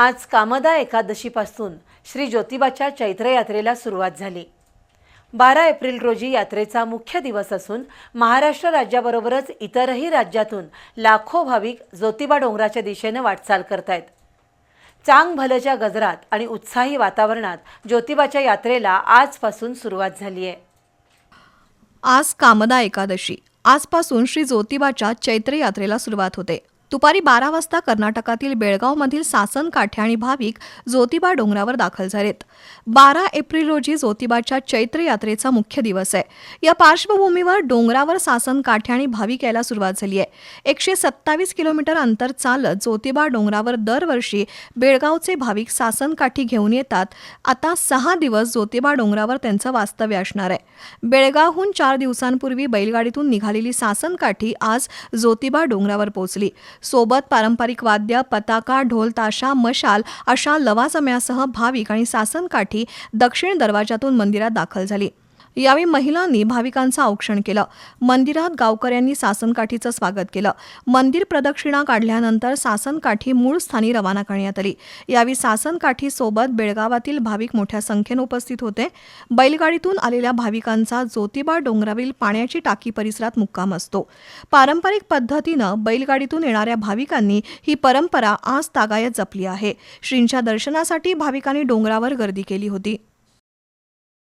आज कामदा एकादशीपासून श्री ज्योतिबाच्या चैत्र यात्रेला सुरुवात झाली. बारा एप्रिल रोजी यात्रेचा मुख्य दिवस असून महाराष्ट्र राज्याबरोबरच इतरही राज्यातून लाखो भाविक ज्योतिबा डोंगराच्या दिशेनं वाटचाल करतायत. चांग भलच्या गजरात आणि उत्साही वातावरणात ज्योतिबाच्या यात्रेला आजपासून सुरुवात झाली आहे. आज कामदा एकादशी. आजपासून श्री ज्योतिबाच्या चैत्र यात्रेला सुरुवात होते. दुपारी बारा वाजता कर्नाटकातील बेळगावमधील सासन काठे आणि भाविक ज्योतिबा डोंगरावर दाखल झालेत. बारा एप्रिल रोजी ज्योतिबाच्या चैत्र यात्रेचा मुख्य दिवस आहे. या पार्श्वभूमीवर डोंगरावर सासन काठे आणि भाविक यायला सुरुवात झाली आहे. एकशे सत्तावीस किलोमीटर अंतर चालत ज्योतिबा डोंगरावर दरवर्षी बेळगावचे भाविक सासन काठी घेऊन येतात. आता सहा दिवस ज्योतिबा डोंगरावर त्यांचं वास्तव्य असणार आहे. बेळगावहून चार दिवसांपूर्वी बैलगाडीतून निघालेली सासन काठी आज ज्योतिबा डोंगरावर पोहोचली. सोबत पारंपरिक वाद्य पताका ढोल ताशा मशाल अशा लवाजम्यासह भाविक आणि सासनकाठी दक्षिण दरवाजातून मंदिरात दाखल झाली. यावेळी महिलांनी भाविकांचं औक्षण केलं. मंदिरात गावकऱ्यांनी सासनकाठीचं स्वागत केलं. मंदिर प्रदक्षिणा काढल्यानंतर सासनकाठी मूळ स्थानी रवाना करण्यात आली. यावेळी सासनकाठी सोबत बेळगावातील भाविक मोठ्या संख्येनं उपस्थित होते. बैलगाडीतून आलेल्या भाविकांचा ज्योतिबा डोंगरावरील पाण्याची टाकी परिसरात मुक्काम असतो. पारंपरिक पद्धतीनं बैलगाडीतून येणाऱ्या भाविकांनी ही परंपरा आज तागायत जपली आहे. श्रींच्या दर्शनासाठी भाविकांनी डोंगरावर गर्दी केली होती.